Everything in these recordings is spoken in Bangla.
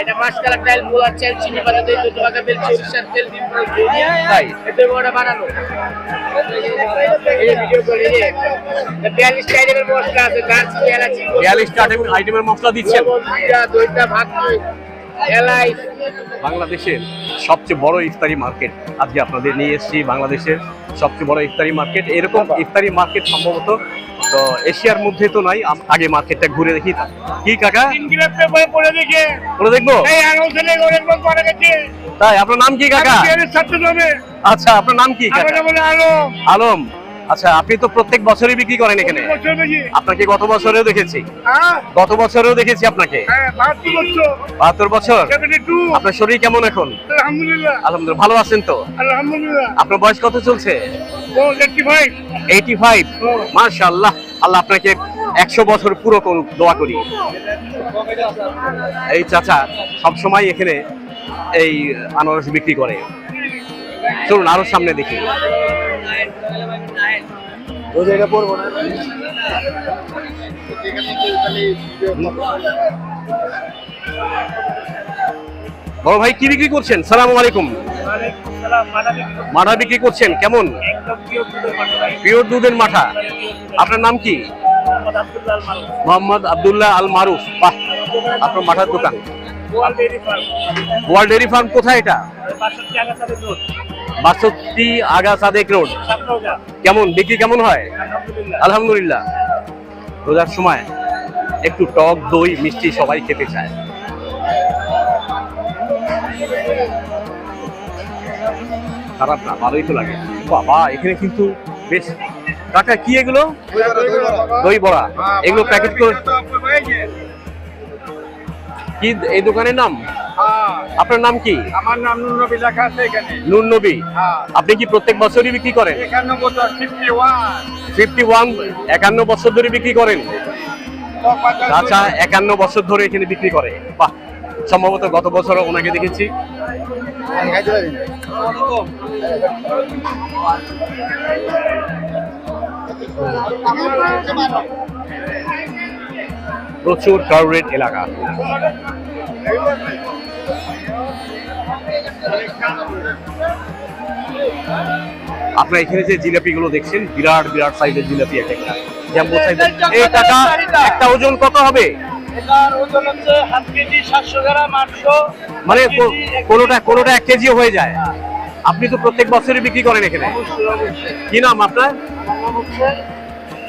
এটা মাসকালা টাইল পোলার চাল চিনি পাতা টাকা বেল সরিষার তেল ডিম তাই? এতে বড় বানানো এই ভিডিও করে এই বিয়াল্লিশ টাইপের মশলা আছে দারচিনি এলাচি বিয়াল্লিশটা আইটেমের মশলা দিচ্ছেন? দুইটা দুইটা ভাগ এলাই বাংলাদেশের সবচেয়ে বড় ইফতারি মার্কেট। আজকে আপনাদের নিয়ে এসেছি বাংলাদেশের সবচেয়ে বড় ইফতারি মার্কেট। এরকম ইফতারি মার্কেট সম্ভবত তো এশিয়ার মধ্যে তো নাই আগে মার্কেটটা ঘুরে দেখি কি কাকা? পড়ে দেখে। দেখব? তাই আপনার নাম কি কাকা? আচ্ছা আপনার নাম কি আলম। আচ্ছা আপনি তো প্রত্যেক বছরই বিক্রি করেন এখানে। আপনাকে গত বছরেও দেখেছি। হ্যাঁ। গত বছরেও দেখেছি আপনাকে। হ্যাঁ বাহাত্তর বছর। আপনার শরীর কেমন এখন? আলহামদুলিল্লাহ। ভালো আছেন তো? আপনার বয়স কত চলছে? এইটি ফাইভ মার্শাল্লাহ আল্লাহ আপনাকে একশো বছর পুরো করুক দোয়া করি। এই চাচা সবসময় এখানে এই আনারস বিক্রি করে। চলুন আরও সামনে দেখি। বড় ভাই কি বিক্রি করছেন? সালাম আলাইকুম। মাঠা বিক্রি করছেন কেমন? পিওর দুধের মাঠা। আপনার নাম কি? মোহাম্মদ আব্দুল্লাহ আল মারুফ। বাহ আপনার মাঠার দোকান। World dairy farm. কোথায় এটা? বাষট্টি আগা সাদেক রোড। কেমন? বিক্রি কেমন হয়? আলহামদুলিল্লাহ। রোজার সময় একটু টক দই মিষ্টি সবাই খেতে চায়। খারাপ না ভালোই তো লাগে। বাবা এখানে কিন্তু বেশ কাকা কি এগুলো? দই বড়া এগুলো প্যাকেট করে কি এই দোকানের নাম? আপনার নাম কি? আমার নাম নুরনবী লেখা আছে এখানে। নুন হ্যাঁ। আপনি কি প্রত্যেক বছরই বিক্রি করেন? বছর ফিফটি ওয়ান ফিফটি ওয়ান একান্ন বছর ধরে বিক্রি করেন? আচ্ছা একান্ন বছর ধরে এখানে বিক্রি করে। বাহ সম্ভবত গত বছর ওনাকে দেখেছি। প্রচুর ক্রাউডেড এলাকা। আপনার এখানে যে জিলাপিগুলো দেখছেন বিরাট বিরাট সাইজের জিলাপি এক একটা। জাম্বো সাইজের এই টাকা একটা ওজন কত হবে? কেজি মানে কোনোটা কোনোটা এক কেজিও হয়ে যায়। আপনি তো প্রত্যেক বছরই বিক্রি করেন এখানে। কি নাম আপনার?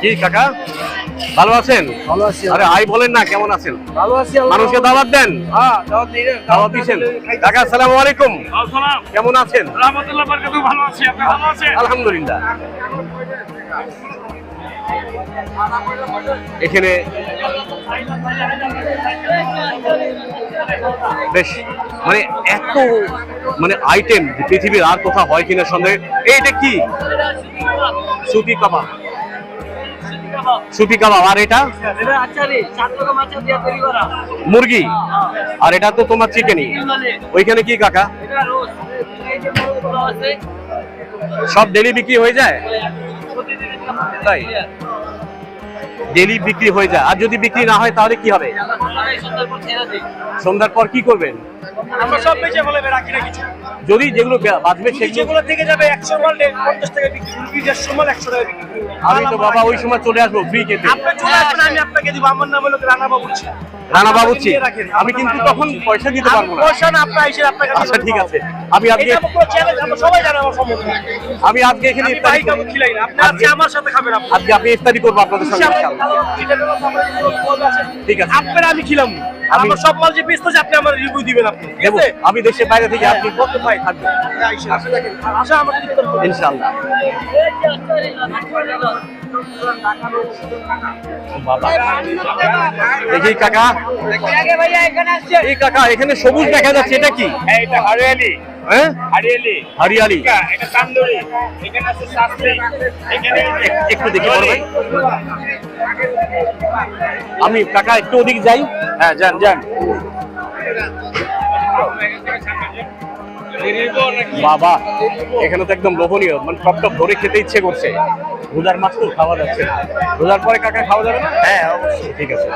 কি কাকা? ভালো আছেন? ভালো আছি আরে আই বলেন না কেমন আছেন? ভালো আছি মানুষকে দাওয়াত দেন। হ্যাঁ দাওয়াত দিই দাওয়াত দিছেন কাকা আসসালামু আলাইকুম। কেমন আছেন? রহমতুল্লাহ বরকাতু ভালো আছি। আপনি ভালো আছেন? আলহামদুলিল্লাহ। এখানে বেশ মানে এত মানে আইটেম পৃথিবীর আর কোথাও হয় কিনা সন্দেহ এইটা কি? সুতি কাবাব সুতি কাবাব আর এটা? মুরগি? আর এটা তো তোমার চিকেনই। ওইখানে কি কাকা? সব ডেলি বিক্রি হয়ে যায়? তাই? ডেলি বিক্রি হয়ে যায়। আর যদি বিক্রি না হয়, তাহলে কি হবে? সন্ধ্যার পর কি করবেন? আমরা সব বেঁচে বলে রাখি না কিছু যদি যেগুলো বাঁচবে সেগুলো যেগুলো থেকে যাবে একশো মাল পঞ্চাশ টাকা বিক্রি দেড়শো মাল একশো টাকা বিক্রি করি। আমি তো বাবা ওই সময় চলে আসব ফ্রি খেতে আপনি চলে আসবেন আমি আপনাকে দিব। আমার নাম হলো রানা বাবুচি রানা বাবুচি আমি কিন্তু তখন পয়সা দিতে পারব না। পয়সা না আপনার এসে আপনাকে আচ্ছা ঠিক আছে। আমি আজকে এটা কোনো চ্যালেঞ্জ সবাই জানে আমার সম্বন্ধে। আমি আজকে এখানে ইফতারি ভাই খিলাই না আপনি আজকে আমার সাথে খাবেন আপনি। আজকে আপনি ইফতারি করব আপনাদের সঙ্গে। ইনশাআল্লাহ। ঠিক আছে। আপনার আমি খিলাম। আমি- সব মাল যে বেচতেছে আপনি আমার রিভিউ দিবেন আপনি ঠিক আছে? আমি দেশের বাইরে থেকে আপনি কত থাকবেন। ইনশাআল্লাহ। বাবা দেখি কাকা। এখানে সবুজ দেখা যাচ্ছে, এটা কি? হ্যাঁ? একটু আমি কাকা একটু ওদিকে যাই। হ্যাঁ যান যান। বাবা এখানে তো একদম লোভনীয়। মানে টপ ধরে খেতে ইচ্ছে করছে। রোজার মাছ তো খাওয়া যাচ্ছে না। রোজার পরে কাকা খাওয়া যাবে না? হ্যাঁ অবশ্যই। ঠিক আছে।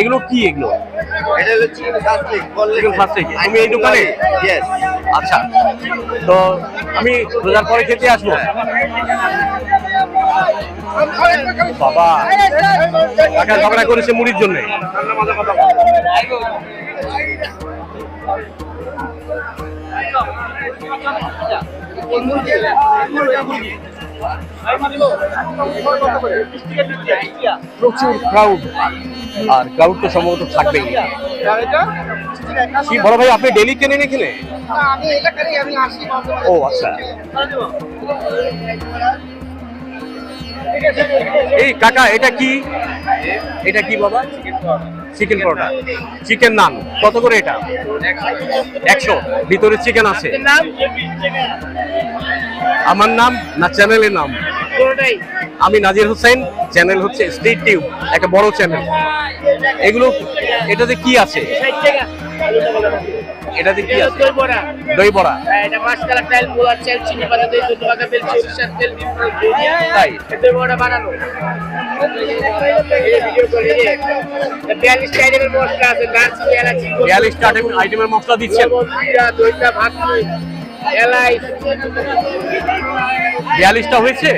এগুলো কি এগুলো। তুমি এই দোকানে? আচ্ছা। তো আমি রোজার পরে খেতে আসব। বাবা কাকা ঝগড়া করেছে মুড়ির জন্য। প্রচুর ক্রাউড আর ক্রাউড তো সম্ভবত থাকবেই। কি, বড় ভাই, আপনি ডেলি কেনেন এখানে? ও আচ্ছা। এই, কাকা, এটা কি? এটা কি বাবা? চিকেন পরোটা। চিকেন নান কত করে এটা? একশো। ভিতরে চিকেন আছে। আমার নাম না চ্যানেলের নাম? আমি নাজির হোসেন। চ্যানেল হচ্ছে স্ট্রিট টিউব একটা বড় চ্যানেল। এগুলো এটাতে কি আছে? এটাতে কি আছে? দই বড়া। এটা মাসকালা তেল পোলার তেল চিনি পাতা তেল দুধ পাতা সরিষার তেল তাই? এতে বড় বানানো। বিয়াল্লিশটা আইটেমের মশলা দিচ্ছেন। বিয়াল্লিশটা হয়েছে?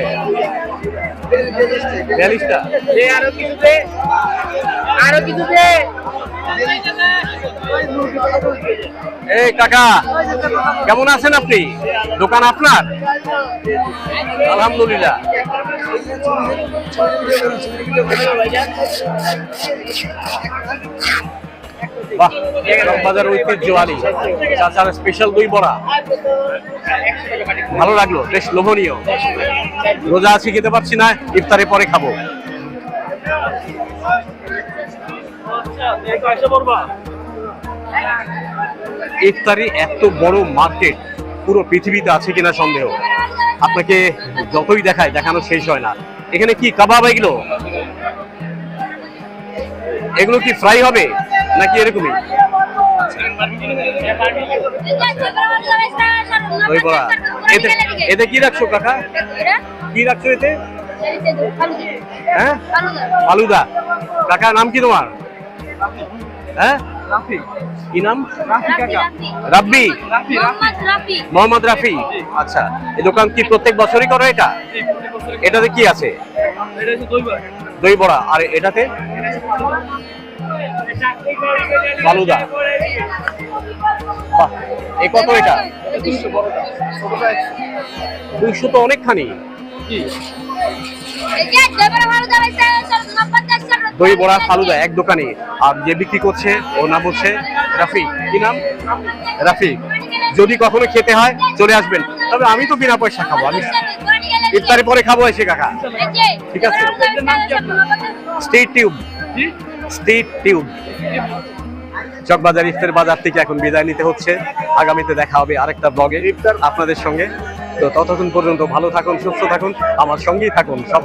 বিয়াল্লিশটা আরও কিছু আরও কিছু এই কাকা কেমন আছেন আপনি? দোকান আপনার? স্পেশাল দই ভালো লাগল, বেশ লোভনীয়। রোজা আছি, খেতে পারছি না ইফতারে পরে খাব। ইফতারি এত বড় মার্কেট পুরো পৃথিবীতে আছে কিনা সন্দেহ। আপনাকে যতই দেখায়, দেখানো শেষ হয় না। এখানে কি কাবাব এগুলো? এগুলো কি ফ্রাই হবে, নাকি এরকমই? এতে কি রাখছো কাকা? কি রাখছো এতে? হ্যাঁ? ফালুদা কাকা, নাম কি তোমার? হ্যাঁ? কি নাম? রাব্বি মোহাম্মদ রাফি। আচ্ছা এই দোকান কি প্রত্যেক বছরই করো এটা? এটাতে কি আছে? দই বড়া। আর এটাতে? ফালুদা। বাহ এ কত এটা? দুইশো। তো অনেকখানি। দই বড়া ফালুদা এক দোকানে। আর যে বিক্রি করছে ওর নাম হচ্ছে রাফি কি নাম? রাফি যদি কখনো খেতে হয় চলে আসবেন। তবে আমি তো বিনা পয়সা খাব আমি ইফতারি পরে খাব এসে কাকা। ঠিক আছে। Street Tube. Street Tube. Chawkbazar ইফতার বাজার থেকে এখন বিদায় নিতে হচ্ছে। আগামীতে দেখা হবে আরেকটা ব্লগে ইফতার আপনাদের সঙ্গে। তো ততক্ষণ পর্যন্ত ভালো থাকুন সুস্থ থাকুন আমার সঙ্গেই থাকুন সব